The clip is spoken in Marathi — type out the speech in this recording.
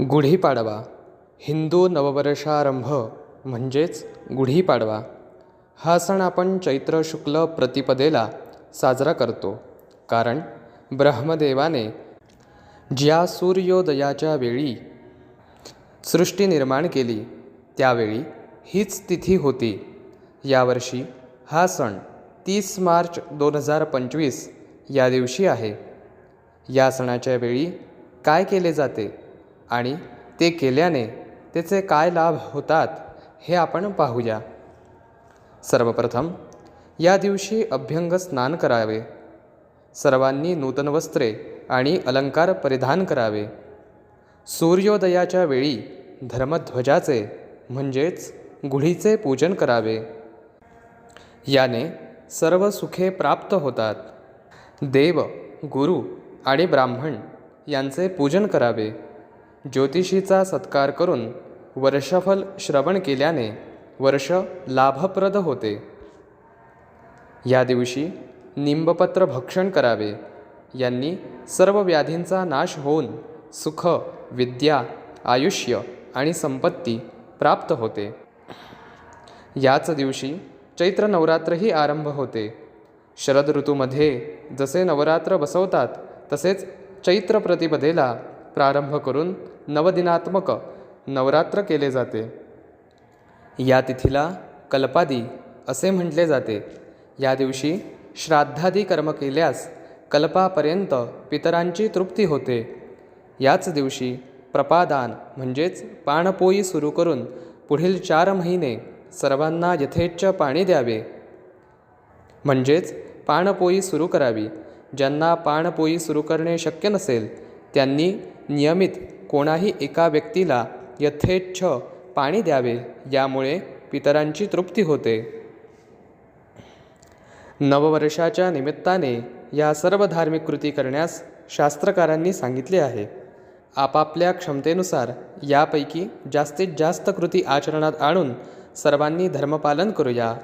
गुढीपाडवा. हिंदू नववर्षारंभ म्हणजेच गुढीपाडवा. हा सण आपण चैत्र शुक्ल प्रतिपदेला साजरा करतो. कारण ब्रह्मदेवाने ज्या सूर्योदयाच्या वेळी सृष्टी निर्माण केली त्यावेळी हीच तिथी होती. यावर्षी हा सण तीस मार्च दोन हजार पंचवीस या दिवशी आहे. या सणाच्या वेळी काय केले जाते? आणि ते केल्याने त्याचे काय लाभ होतात हे आपण पाहूया. सर्वप्रथम या दिवशी अभ्यंग स्नान करावे. सर्वांनी नूतन वस्त्रे आणि अलंकार परिधान करावे. सूर्योदयाच्या वेळी धर्मध्वजाचे म्हणजेच गुढीचे पूजन करावे. याने सर्व सुखे प्राप्त होतात. देव गुरु आणि ब्राह्मण यांचे पूजन करावे. ज्योतिषीचा सत्कार करून वर्षफल श्रवण केल्याने वर्ष लाभप्रद होते. या दिवशी निंबपत्र भक्षण करावे. यांनी सर्व व्याधींचा नाश होऊन सुख विद्या आयुष्य आणि संपत्ती प्राप्त होते. याच दिवशी चैत्र नवरात्रही आरंभ होते. शरद ऋतूमध्ये जसे नवरात्र बसवतात तसेच चैत्र प्रतिपदेला प्रारंभ करून नवदिनात्मक नवरात्र केले जाते. या तिथीला कल्पादी असे म्हटले जाते. या दिवशी श्राद्धादी कर्म केल्यास कल्पापर्यंत पितरांची तृप्ती होते. याच दिवशी प्रपादान म्हणजेच पाणपोई सुरू करून पुढील चार महिने सर्वांना यथेच्छ पाणी द्यावे. म्हणजेच पाणपोई सुरू करावी. ज्यांना पाणपोई सुरू करणे शक्य नसेल त्यांनी नियमित कोणाही एका व्यक्तीला यथेच्छ पाणी द्यावे यामुळे पितरांची तृप्ती होते. नववर्षाच्या निमित्ताने या सर्व धार्मिक कृती करण्यास शास्त्रकारांनी सांगितले आहे. आपापल्या क्षमतेनुसार यापैकी जास्तीत जास्त कृती आचरणात आणून सर्वांनी धर्मपालन करूया.